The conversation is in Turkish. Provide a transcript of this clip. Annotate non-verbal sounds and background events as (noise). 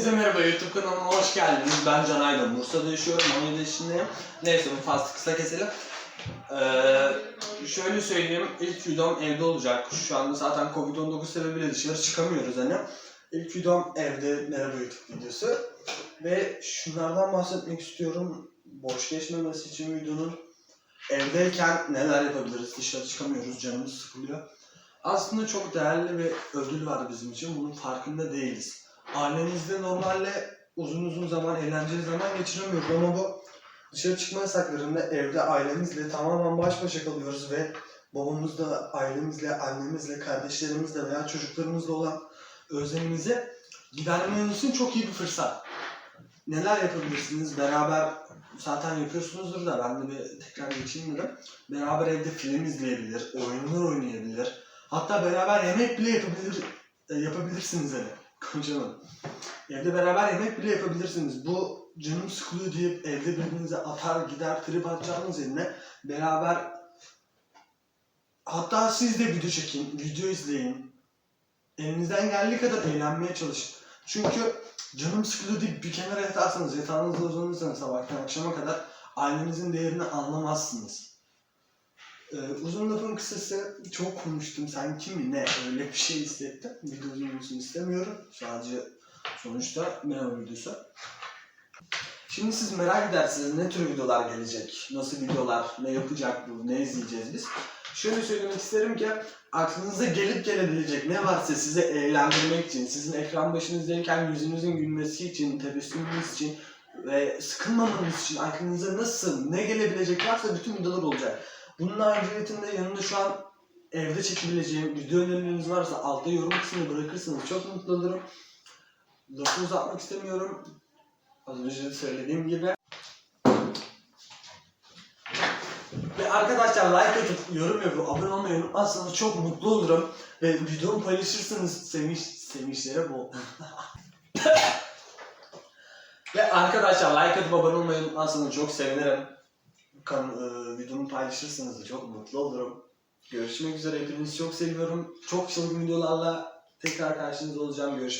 Hepinize merhaba YouTube kanalıma hoş geldiniz. Ben Can Aydın. Bursa'da yaşıyorum. 17 yaşındayım. Neyse bu faslı kısa keselim. Ee, şöyle söyleyeyim. İlk videom evde olacak. Şu anda zaten Covid-19 sebebiyle dışarı çıkamıyoruz hani. İlk videom evde merhaba YouTube videosu. Ve şunlardan bahsetmek istiyorum. Boş geçmemesi için videonun evdeyken neler yapabiliriz? Dışarı çıkamıyoruz. Canımız sıkılıyor. Aslında çok değerli bir ödül var bizim için. Bunun farkında değiliz. Ailemizde normalde uzun uzun zaman, eğlenceli zaman geçiremiyoruz ama bu dışarı çıkma yasaklarında evde ailemizle tamamen baş başa kalıyoruz ve babamızla, ailemizle, annemizle, kardeşlerimizle veya çocuklarımızla olan özlemimizi gidermeniz için çok iyi bir fırsat. Neler yapabilirsiniz? Beraber zaten yapıyorsunuzdur da ben de bir tekrar geçeyim dedim. Beraber evde film izleyebilir, oyunlar oynayabilir. Hatta beraber yemek bile yapabilir, yapabilirsiniz hani. Konuşamadım. Evde beraber yemek bile yapabilirsiniz. Bu canım sıkılıyor deyip evde birbirinize atar gider trip atacağınız yerine beraber hatta siz de video çekin, video izleyin. Elinizden geldiği kadar eğlenmeye çalışın. Çünkü canım sıkılıyor deyip bir kenara yatarsanız, yatağınızda uzanırsanız sabahtan akşama kadar ailenizin değerini anlamazsınız. Ee, uzun lafın kısası çok konuştum sanki mi ne öyle bir şey hissettim. Video uzun istemiyorum. Sadece sonuçta merhaba videosu. Şimdi siz merak edersiniz ne tür videolar gelecek, nasıl videolar, ne yapacak bu, ne izleyeceğiz biz. Şöyle söylemek isterim ki aklınıza gelip gelebilecek ne varsa size eğlendirmek için, sizin ekran başınızdayken yüzünüzün gülmesi için, tebessümünüz için ve sıkılmamanız için aklınıza nasıl, ne gelebilecek varsa bütün videolar olacak. Bunun ayrıyetinde yanında şu an evde çekebileceğim video önerileriniz varsa altta yorum kısmına bırakırsanız çok mutlu olurum. Lafı uzatmak istemiyorum. Az önce de söylediğim gibi. Ve arkadaşlar like atıp yorum yapıp abone olmayı unutmazsanız çok mutlu olurum. Ve videomu paylaşırsanız sevinç, sevinçlere bol. (laughs) Ve arkadaşlar like atıp abone olmayı unutmazsanız çok sevinirim. Kan, e, videomu paylaşırsanız da çok mutlu olurum. Görüşmek üzere. Hepinizi çok seviyorum. Çok çılgın videolarla tekrar karşınızda olacağım. Görüşmek